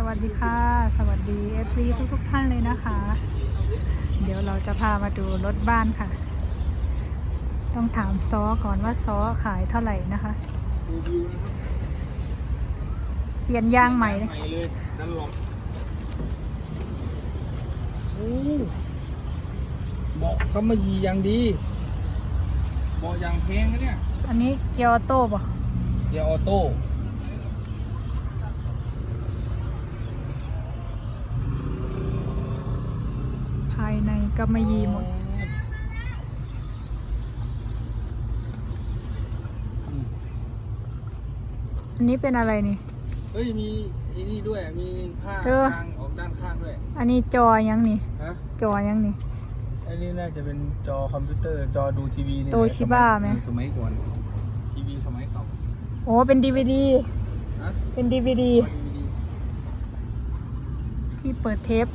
สวัสดีค่ะ สวัสดี FC ทุกทุกๆท่านเลยนะคะ เดี๋ยวเราจะพามาดูรถบ้านค่ะ ต้องถามซอก่อนว่าซอขายเท่าไหร่นะคะรีวิวนะครับเปลี่ยนยางใหม่เลยใหม่เลยดันหลอกโอ้เบาะก็มายีอย่างดีเบาะอย่างแพงนะเนี่ย อันนี้เกียร์ออโต้ป่ะเกียร์ออโต้ ภายใน กำมะหยี่หมดอืมอันนี้เป็นอะไรนี่ เฮ้ยมีไอ้นี่ด้วยมีผ้าเธอ ทางออกด้านข้างด้วยอันนี้จอยังนี่ ฮะจอยังนี่ไอ้นี่น่าจะเป็นจอคอมพิวเตอร์จอดูทีวีนี่แหละโตชิบ้าไหม สมัยก่อนทีวีสมัยเก่าโอ้เป็นดีวดี ฮะเป็นดีวดีดีวีดีที่เปิดเทป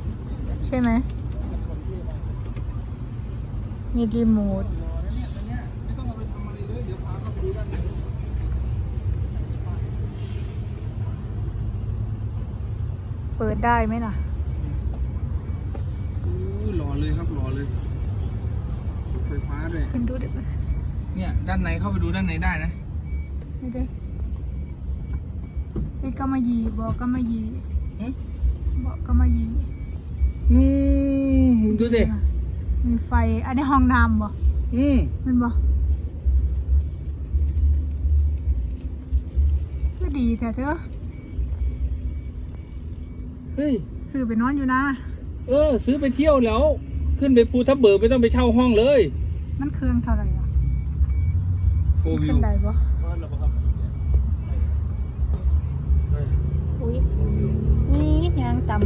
ใช่ไหม มีรีโมทรอนะเนี่ยตอนเนี้ยไม่ต้องเอาไปทำอะไรเลยเดี๋ยวพาเข้าไปดูด้านในเปิดได้ไหมล่ะอู้หล่อเลยครับหล่อเลยรถไฟฟ้าด้วยขึ้นดูดิเนี่ย ด้านในเข้าไปดูด้านในได้นะนี่ดินี่กำมะหยี่บอกกำมะหยี่อืมบอกกำมะหยี่อืมดูสิ มีไฟ อันนี้ห้องน้ำบ่อืมมันบ่ก็ดีแต่เธอเฮ้ย ซื้อไปนอนอยู่นะ เออ ซื้อไปเที่ยวแล้ว ขึ้นไปภูทับเบิกไม่ต้องไปเช่าห้องเลย มันเครื่องเท่าไหร่อะโฟวิขึ้วนได้บ่บ้านเราปะครับอุ้ยนี่ยางต่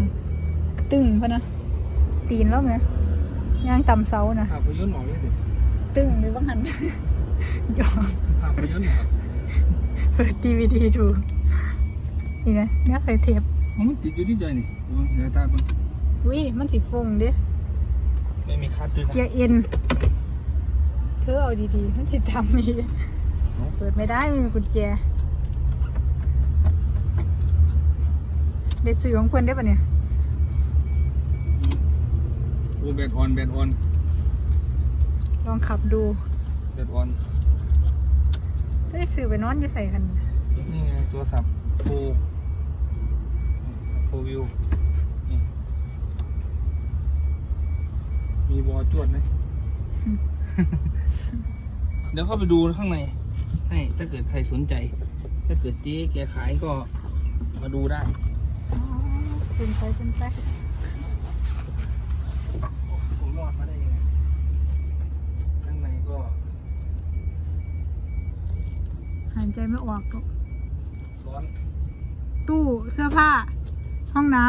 ำตึงพะนะ ตีนแล้วไหม ยางต่ำเสานะภาพยนตร์หมอกเลยสิตึงหรือว่าหันหยอกภาพยนตร์หมอกเปิดดีวีดีดูนี่ไงเนี่ยใส่เทปอ๋อมันติดอยู่ที่ใจนี่ระวังเดี๋ยวตาบังอุ้ยมันสีฟงเด้ไม่มีคัดด้วยนะเกียร์เอ็นเธอเอาดีๆ มันสิทำมีเนาะเปิดไม่ได้ไม่มีกุญแจได้ซื้อของเพื่อนได้ปะเนี่ย โอ้แบตออนแบตออนลองขับดูแบตออนจะได้ซื้อไปนอนอยู่ใส่กันนี่ไงโทรศัพท์โฟโฟวิวนี่มีบอจวดไหม เดี๋ยวเข้าไปดูข้างใน ให้ถ้าเกิดใครสนใจ ถ้าเกิดเจ๊แกขายก็มาดูได้อ๋อเป็นไปเป็นไป ผมรอดมาได้ยังไง ข้างในก็ หายใจไม่ออกก็ร้อนตู้เสื้อผ้า ห้องน้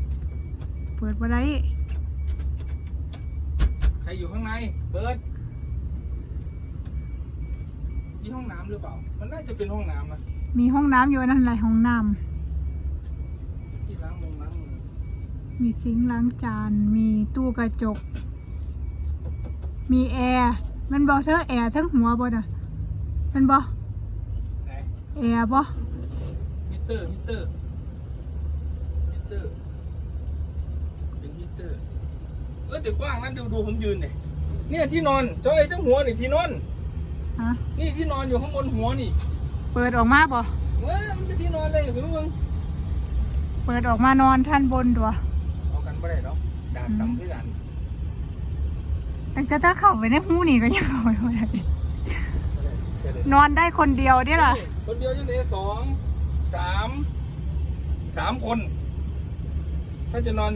ำเปิดมาได้ใครอยู่ข้างใน เปิดนี่ห้องน้ำหรือเปล่า มันน่าจะเป็นห้องน้ำนะมีห้องน้ำอยู่นั่นไรห้องน้ที่ล้างมือล้างมือำมีซิงค์ล้างจาน มีตู้กระจก มีแอร์มันบอกเธอแอร์ทั้งหัวบ่น่ะมันบอกไหน แอร์บ่มิเตอร์ มิเตอร์ มิเตอร์ เป็นมิเตอร์ เออแต่กว้างนะดูดูผมยืนเนี่ยเนี่ยที่นอนเจ้าไอ้เจ้าหัวนี่ที่นอน ฮะ นี่ที่นอนอยู่ข้างบนหัวนี่เปิดออกมาบ่เว้ยมันเป็นที่นอนเลยผมมึงเปิดออกมานอนท่านบนตัวเอากันไม่ได้หรอกดาบต่ำที่กันตั้งแต่ถ้าเข้าไปในหูนี่ก็ยังเข้าไปไม่ได้บ่ได้แค่เดินนอนได้คนเดียวเด้ล่ะนี่ คนเดียวยังได้สองสามสามคน ถ้าจะนอน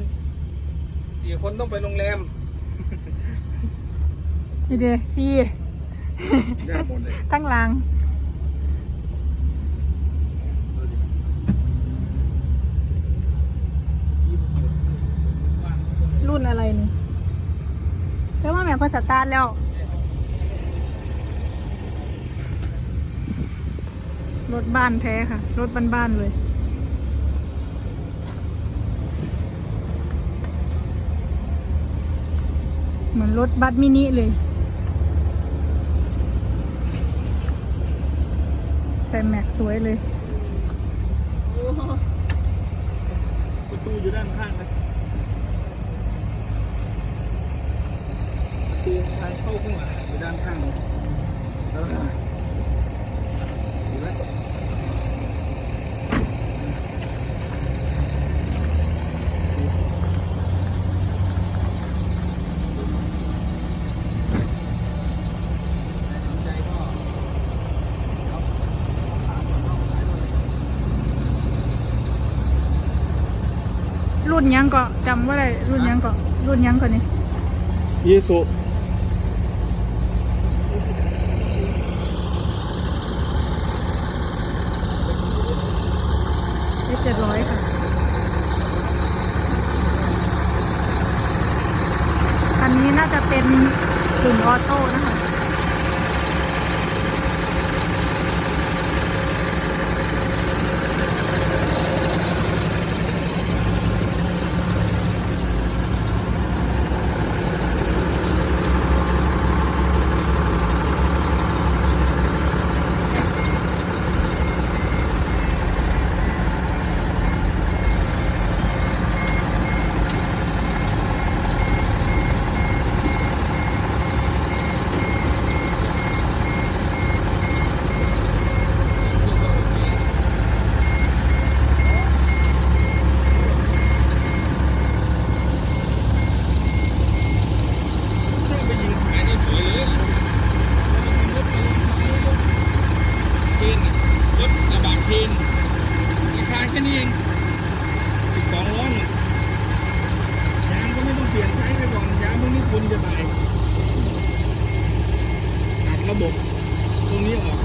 สี่คนต้องไปโรงแรมนี่เด้สี่ยากหมดเลยตั้งหลังรุ่นอะไรนี่เธอว่าแม่เพิ่นสตาร์ทแล้ว รถบ้านแท้ค่ะ รถบ้านๆเลย เหมือนรถบัสมินิเลย ใส่แม็กสวยเลยโอ้โหตูอยู่ด้านข้างนะประตูทางเข้าข้างหลังอยู่ด้านข้างเออดีแล้วสนใจก็เดี๋ยวถามก่อนว่าขายเท่าไหร่ รุ่นยังก็จำว่าอะไรรุ่นยังก็รุ่นยังก็นี่ยีสุเอเจ็ดร้อยค่ะคันนี้น่าจะเป็นกลุ่มออโต้นะคะ ถ้าไปยิงขายนี่สวยเลยรถเคนน่ะรถกระบะเคนราคาแค่นี้เองสิบสองล้อเนี่ยยางก็ไม่ต้องเปลี่ยนใช้ไปก่อนยางพวกนี้คุณจะตายตัดระบบตรงนี้ออก